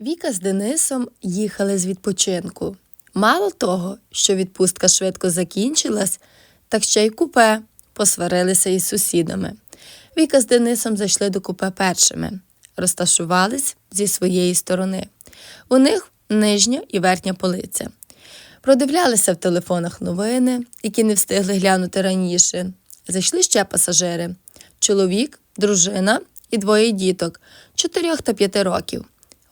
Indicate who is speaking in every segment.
Speaker 1: Віка з Денисом їхали з відпочинку. Мало того, що відпустка швидко закінчилась, так ще й купе посварилися із сусідами. Віка з Денисом зайшли до купе першими, розташувались зі своєї сторони. У них нижня і верхня полиця. Продивлялися в телефонах новини, які не встигли глянути раніше. Зайшли ще пасажири: чоловік, дружина і двоє діток чотирьох та п'яти років.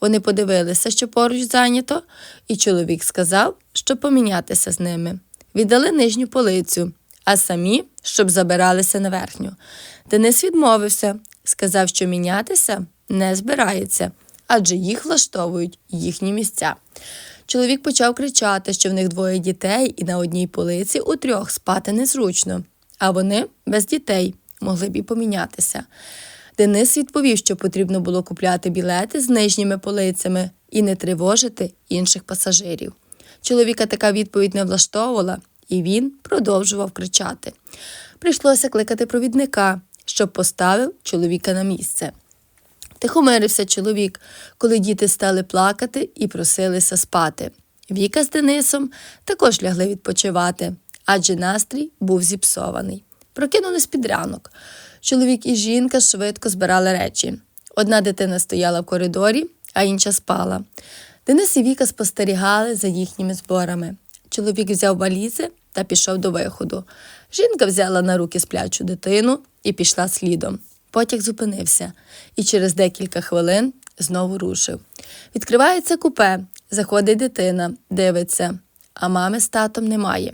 Speaker 1: Вони подивилися, що поруч зайнято, і чоловік сказав, щоб помінятися з ними. Віддали нижню полицю, а самі, щоб забиралися на верхню. Денис відмовився, сказав, що мінятися не збирається, адже їх влаштовують їхні місця. Чоловік почав кричати, що в них двоє дітей, і на одній полиці у трьох спати незручно, а вони без дітей могли б і помінятися. Денис відповів, що потрібно було купляти білети з нижніми полицями і не тривожити інших пасажирів. Чоловіка така відповідь не влаштовувала, і він продовжував кричати. Прийшлося кликати провідника, щоб поставив чоловіка на місце. Тихомирився чоловік, коли діти стали плакати і просилися спати. Віка з Денисом також лягли відпочивати, адже настрій був зіпсований. Прокинулись під ранок. Чоловік і жінка швидко збирали речі. Одна дитина стояла в коридорі, а інша спала. Денис і Віка спостерігали за їхніми зборами. Чоловік взяв валізи та пішов до виходу. Жінка взяла на руки сплячу дитину і пішла слідом. Потяг зупинився і через декілька хвилин знову рушив. Відкривається купе, заходить дитина, дивиться, а мами з татом немає.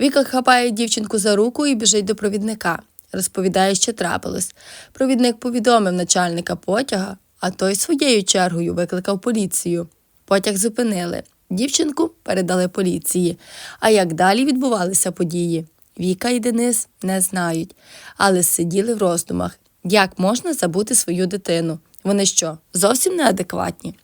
Speaker 1: Віка хапає дівчинку за руку і біжить до провідника. Розповідає, що трапилось. Провідник повідомив начальника потяга, а той своєю чергою викликав поліцію. Потяг зупинили. Дівчинку передали поліції. А як далі відбувалися події? Віка і Денис не знають, але сиділи в роздумах. Як можна забути свою дитину? Вони що, зовсім неадекватні?